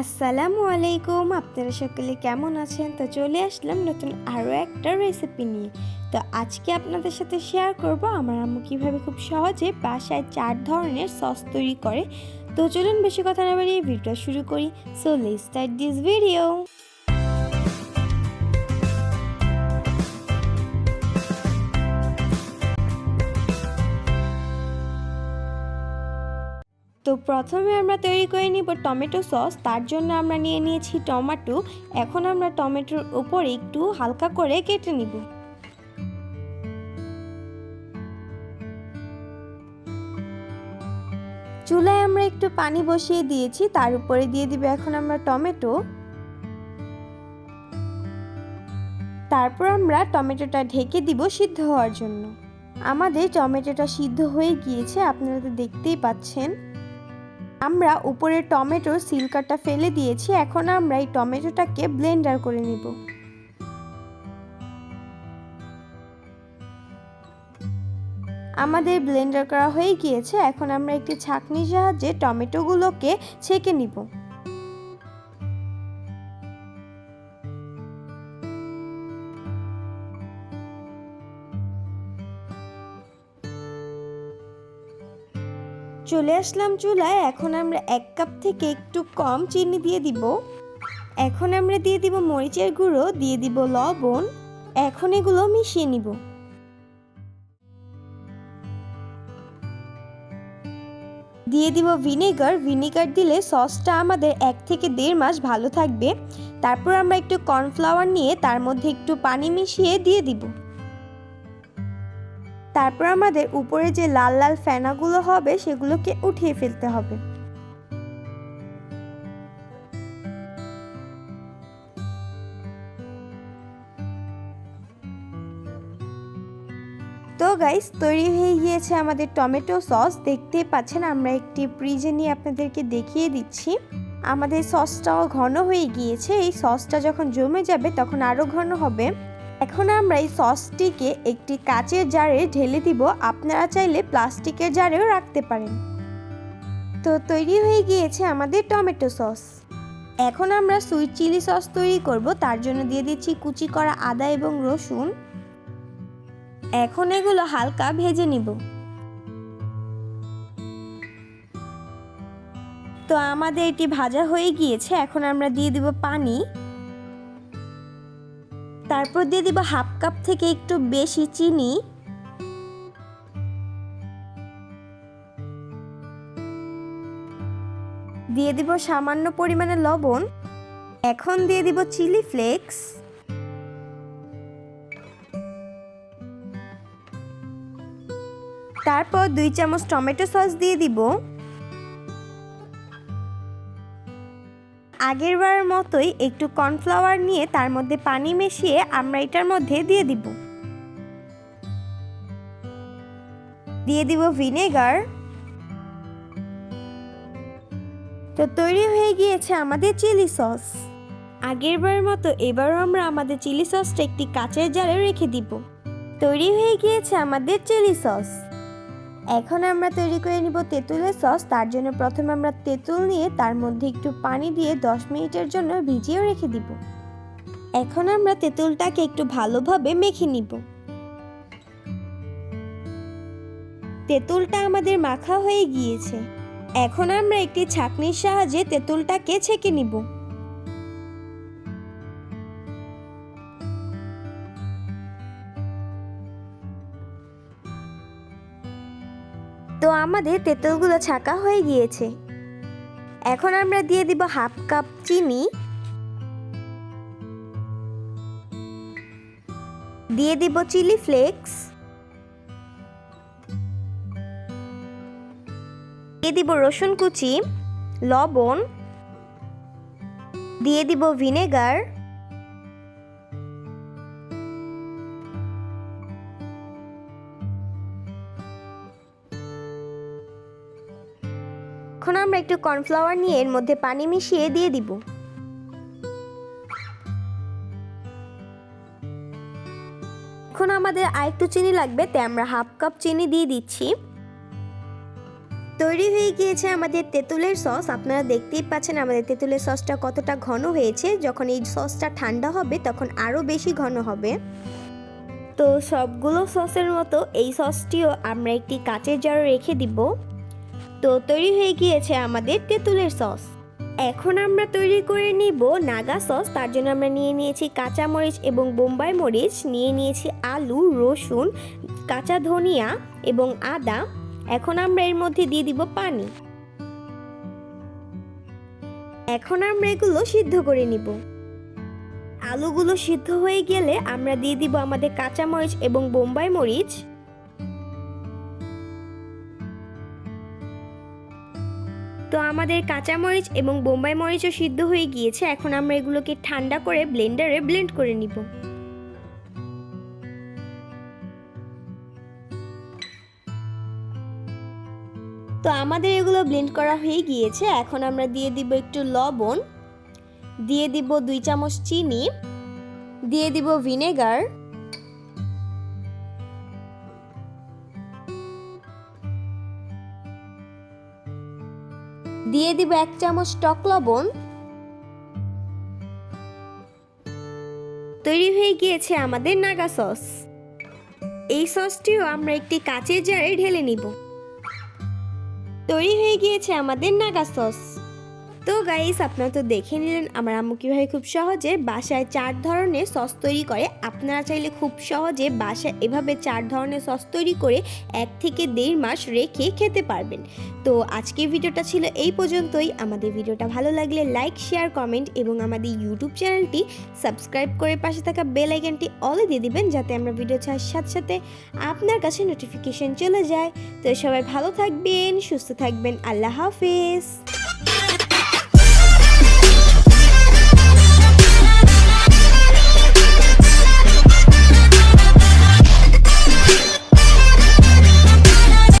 আসসালামু আলাইকুম। আপনারা সকলে কেমন আছেন? তো চলে আসলাম নতুন আরও একটা রেসিপি নিয়ে। তো আজকে আপনাদের সাথে শেয়ার করব আমার আম্মু কীভাবে খুব সহজে বাসায় চার ধরনের সস তৈরি করে। তো চলুন বেশি কথা না বাড়িয়ে ভিডিও শুরু করি। So let start this video তো প্রথমে আমরা তৈরি করে নিব টমেটো সস, তার জন্য আমরা নিয়ে নিয়েছি টমেটো। এখন আমরা টমেটোর উপর একটু হালকা করে কেটে নিব। চুলায় আমরা একটু পানি বসিয়ে দিয়েছি, তার উপরে দিয়ে দিব এখন আমরা টমেটো। তারপর আমরা টমেটোটা ঢেকে দিব সিদ্ধ হওয়ার জন্য। আমাদের টমেটোটা সিদ্ধ হয়ে গিয়েছে, আপনারা তো দেখতেই পাচ্ছেন। আমরা উপরে টমেটো সিলকাটা ফেলে দিয়েছি, এখন আমরা এই টমেটোটাকে ব্লেন্ডার করে নিব। আমাদের ব্লেন্ডার করা হয়ে গিয়েছে, এখন আমরা একটি ছাঁকনির সাহায্যে টমেটোগুলোকে ছেঁকে নিব। চলে আসলাম চুলায়, এখন আমরা এক কাপ থেকে একটু কম চিনি দিয়ে দিব। এখন আমরা দিয়ে দিব মরিচের গুঁড়ো, দিয়ে দিব লবণ। এখন এগুলো মিশিয়ে নিব। দিয়ে দিব ভিনেগার। ভিনেগার দিলে সসটা আমাদের এক থেকে দেড় মাস ভালো থাকবে। তারপর আমরা একটু কর্নফ্লাওয়ার নিয়ে তার মধ্যে একটু পানি মিশিয়ে দিয়ে দিব। তারপর আমাদের উপরে যে লাল লাল ফেনাগুলো হবে, সেগুলোকে উঠিয়ে ফেলতে হবে। তো গাইস তৈরি হয়ে গিয়েছে আমাদের টমেটো সস। দেখতেই পাচ্ছেন, আমরা একটি ফ্রিজে নিয়ে আপনাদেরকে দেখিয়ে দিচ্ছি। আমাদের সসটাও ঘন হয়ে গিয়েছে। এই সসটা যখন জমে যাবে, তখন আরও ঘন হবে। এখন আমরা এই সসটিকে একটি কাচের জারে ঢেলে দিব। আপনারা চাইলে প্লাস্টিকের জারেও রাখতে পারেন। তো তৈরি হয়ে গিয়েছে আমাদের টমেটো সস। এখন আমরা সুইট চিলি সস তৈরি করব। তার জন্য দিয়ে দিচ্ছি কুচি করা আদা এবং রসুন। এখন এগুলো হালকা ভেজে নিব। তো আমাদের এটি ভাজা হয়ে গিয়েছে। এখন আমরা দিয়ে দিব পানি। তারপর দিয়ে দিব হাফ কাপ থেকে একটু বেশি চিনি। দিয়ে দিব সামান্য পরিমাণে লবণ। এখন দিয়ে দিব চিলি ফ্লেক্স। তারপর দুই চামচ টমেটো সস দিয়ে দিব। আগেরবার মতোই একটু কর্নফ্লাওয়ার নিয়ে তার মধ্যে পানি মিশিয়ে আমরা এটার মধ্যে দিয়ে দিব। দিয়ে দিব ভিনেগার। তো তৈরি হয়ে গিয়েছে আমাদের চিলি সস। আগেরবার মতো এবারও আমরা আমাদের চিলি সসটা একটি কাচের জারে রেখে দিব। তৈরি হয়ে গিয়েছে আমাদের চিলি সস। এখন আমরা তৈরি করে নিব তেঁতুলের সস। তার জন্য প্রথমে আমরা তেঁতুল নিয়ে তার মধ্যে একটু পানি দিয়ে 10 মিনিটের জন্য ভিজিয়ে রেখে দিব। এখন আমরা তেঁতুলটাকে একটু ভালোভাবে মেখে নিব। তেঁতুলটা আমাদের মাখা হয়ে গিয়েছে। এখন আমরা একটি ছাঁকনির সাহায্যে তেঁতুলটাকে ছেঁকে নিব। তো আমাদের তেঁতুলগুলো ছাকা হয়ে গিয়েছে। এখন আমরা দিয়ে দিব হাফ কাপ চিনি। দিয়ে দিব চিলি ফ্লেক্স। দিয়ে দিব রসুন কুচি, লবণ। দিয়ে দিব ভিনেগার। এখন আমরা একটু কর্নফ্লাওয়ার নিয়ে এর মধ্যে পানি মিশিয়ে দিয়ে দিব। এখন আমাদের আরেকটু চিনি লাগবে, তাই আমরা হাফ কাপ চিনি দিয়ে দিচ্ছি। তৈরি হয়ে গিয়েছে আমাদের তেঁতুলের সস। আপনারা দেখতেই পাচ্ছেন আমাদের তেঁতুলের সসটা কতটা ঘন হয়েছে। যখন এই সসটা ঠান্ডা হবে, তখন আরও বেশি ঘন হবে। তো সবগুলো সসের মতো এই সসটিও আমরা একটি কাঁচের জারে রেখে দিব। তো তৈরি হয়ে গিয়েছে আমাদের তেঁতুলের সস। এখন আমরা তৈরি করে নিব নাগা সস, তার জন্য আমরা নিয়ে নিয়েছি কাঁচা মরিচ এবং বোম্বাই মরিচ, নিয়ে নিয়েছি আলু, রসুন, কাঁচা ধনিয়া এবং আদা। এখন আমরা এর মধ্যে দিয়ে দিব পানি। এখন আমরা এগুলো সিদ্ধ করে নিব। আলুগুলো সিদ্ধ হয়ে গেলে আমরা দিয়ে দিব আমাদের কাঁচা মরিচ এবং বোম্বাই মরিচ। তো আমাদের কাঁচামরিচ এবং বোম্বাই মরিচও সিদ্ধ হয়ে গিয়েছে। এখন আমরা এগুলোকে ঠান্ডা করে ব্লেন্ডারে ব্লেন্ড করে নিব। তো আমাদের এগুলো ব্লেন্ড করা হয়ে গিয়েছে। এখন আমরা দিয়ে দিব একটু লবণ, দিয়ে দিব দুই চামচ চিনি, দিয়ে দিব ভিনেগার দিয়ে দিব এক চামচ টক লবণ। তৈরি হয়ে গিয়েছে আমাদের নাগা সস। এই সসটিও আমরা একটি কাঁচের জারে ঢেলে নিব। তৈরি হয়ে গিয়েছে আমাদের নাগা সস। তো গাইস আপনারা তো দেখে নিলেন আমার আম্মু কীভাবে খুব সহজে বাসায় চার ধরনের সস তৈরি করে। আপনারা চাইলে খুব সহজে বাসায় এভাবে চার ধরনের সস তৈরি করে এক থেকে দেড় মাস রেখে খেতে পারবেন। তো আজকের ভিডিওটা ছিল এই পর্যন্তই। আমাদের ভিডিওটা ভালো লাগলে লাইক শেয়ার কমেন্ট এবং আমাদের ইউটিউব চ্যানেলটি সাবস্ক্রাইব করে পাশে থাকা বেল আইকনটি অলে দিয়ে দিবেন যাতে আমরা ভিডিও ছাড়ার সাথে সাথে আপনার কাছে নোটিফিকেশন চলে যায়। তো সবাই ভালো থাকবেন, সুস্থ থাকবেন। আল্লাহ হাফেজ।